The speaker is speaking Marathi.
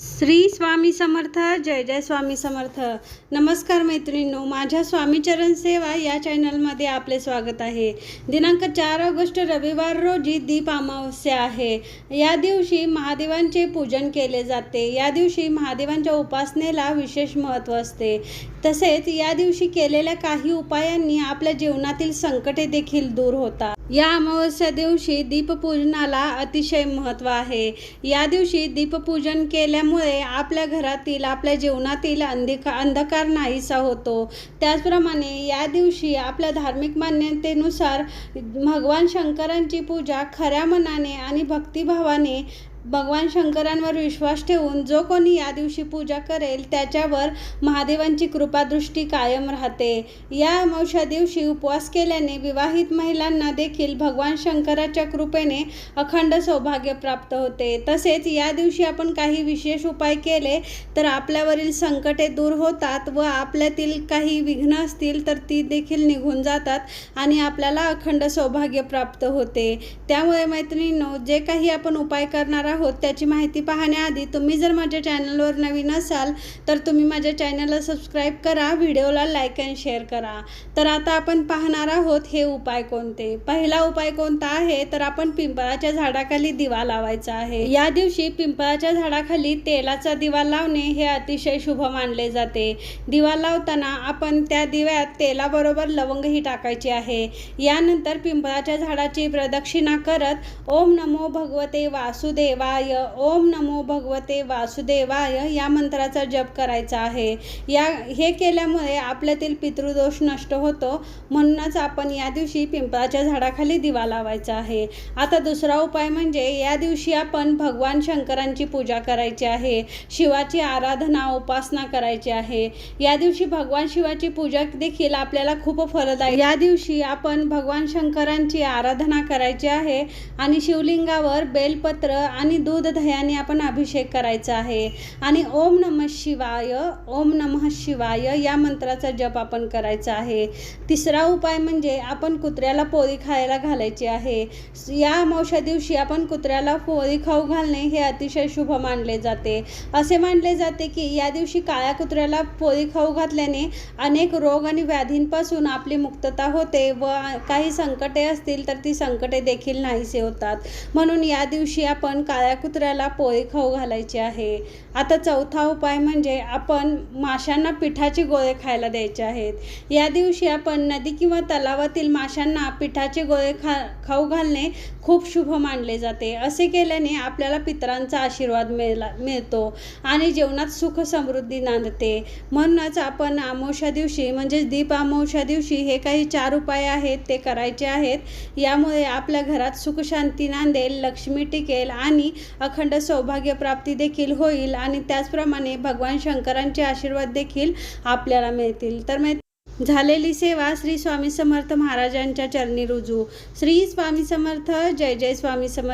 श्री स्वामी समर्थ जय जय स्वामी समर्थ. नमस्कार मैत्रिणींनो माझ्या स्वामीचरण सेवा या चॅनलमध्ये आपले स्वागत आहे. दिनांक चार ऑगस्ट रविवार रोजी दीप अमावस्या आहे. या दिवशी महादेवांचे पूजन केले जाते. या दिवशी महादेवांच्या उपासनेला विशेष महत्त्व असते. तसेच या दिवशी केलेल्या काही उपायांनी आपल्या जीवनातील संकटे देखील दूर होतात. या अमावस्या दिवशी दीपपूजनाला अतिशय महत्त्व आहे. या दिवशी दीपपूजन केल्यामुळे आपल्या घरातील आपल्या जीवनातील अंधिका अंधकार नाहीसा होतो. त्याचप्रमाणे या दिवशी आपल्या धार्मिक मान्यतेनुसार भगवान शंकरांची पूजा खऱ्या मनाने आणि भक्तिभावाने भगवान शंकरांवर विश्वास ठेवून जो कोणी या दिवशी पूजा करेल त्याच्यावर महादेवांची कृपादृष्टी कायम राहते. या अमावश्या दिवशी उपवास केल्याने विवाहित महिलांना देखील भगवान शंकराच्या कृपेने अखंड सौभाग्य प्राप्त होते. तसेच या दिवशी आपण काही विशेष उपाय केले तर आपल्यावरील संकटे दूर होतात व आपल्यातील काही विघ्न असतील तर ती देखील निघून जातात आणि आपल्याला अखंड सौभाग्य प्राप्त होते. त्यामुळे मैत्रिणींनो जे काही आपण उपाय करणार आहोत त्याची माहिती पाहण्याआधी तुम्ही जर माझ्या चॅनलवर नवीन असाल तर तुम्ही माझ्या चॅनलला सबस्क्राईब करा व्हिडिओला लाईक अँड शेअर करा. तर आता आपण पाहणार आहोत हे उपाय कोणते? पहिला उपाय कोणता आहे? तर आपण पिंपळाच्या झाडाखाली दिवा लावायचा आहे. या दिवशी पिंपळाच्या झाडाखाली तेलाचा दिवा लावणे हे अतिशय शुभ मानले जाते. दिवा लावताना आपण त्या दिव्यात तेलाबरोबर लवंगही टाकायची आहे. यानंतर पिंपळाच्या झाडाची प्रदक्षिणा करत ओम नमो भगवते शिवाय ओम नमो भगवते वासुदेवाय या मंत्राचा जप करायचा आहे. या हे केल्यामुळे आपल्यातील पितृदोष नष्ट होतो. म्हणूनच आपण या दिवशी पिंपळाच्या झाडाखाली दिवा लावायचा आहे. आता दुसरा उपाय म्हणजे या दिवशी आपण भगवान शंकरांची पूजा करायची आहे. शिवाची आराधना उपासना करायची आहे. या दिवशी भगवान शिवाची पूजा देखील आपल्याला खूप फलदायी या दिवशी आपण भगवान शंकरांची आराधना करायची आहे आणि शिवलिंगावर बेलपत्र आणि दूध दह्याने आपण अभिषेक करायचा आहे. आणि ओम नमः शिवाय ओम नमः शिवाय या मंत्राचा जप आपण करायचा आहे. तिसरा उपाय म्हणजे आपण कुत्र्याला पोळी खायला घालायची आहे. या अमावश्या दिवशी आपण कुत्र्याला पोळी खाऊ घालणे हे अतिशय शुभ मानले जाते. असे मानले जाते की या दिवशी काळ्या कुत्र्याला पोळी खाऊ घातल्याने अनेक रोग आणि व्याधींपासून आपली मुक्तता होते व काही संकटे असतील तर ती संकटे देखील नाहीसे होतात. म्हणून या दिवशी आपण काळ्या कुत्र्याला पोळी खाऊ घालायची आहे. आता चौथा उपाय म्हणजे आपण माशांना पिठाचे गोळे खायला द्यायचे आहेत. या दिवशी आपण नदी किंवा तलावातील माशांना पिठाचे गोळे खा खाऊ घालणे खूप शुभ मानले जाते. असे केल्याने आपल्याला पितरांचा आशीर्वाद मिळला मिळतो आणि जीवनात सुख समृद्धी नांदते. म्हणूनच आपण अमावस्या दिवशी म्हणजेच दीप अमावस्या दिवशी हे काही चार उपाय आहेत ते करायचे आहेत. यामुळे आपल्या घरात सुखशांती नांदेल लक्ष्मी टिकेल आणि अखंड सौभाग्य प्राप्ती देखील होईल आणि त्याचप्रमाणे भगवान शंकरांचे आशीर्वाद देखील आपल्याला मिळतील. तर मै झालेली सेवा श्री स्वामी समर्थ महाराजांच्या चरणी रुजू. श्री स्वामी समर्थ जय जय स्वामी समर्थ.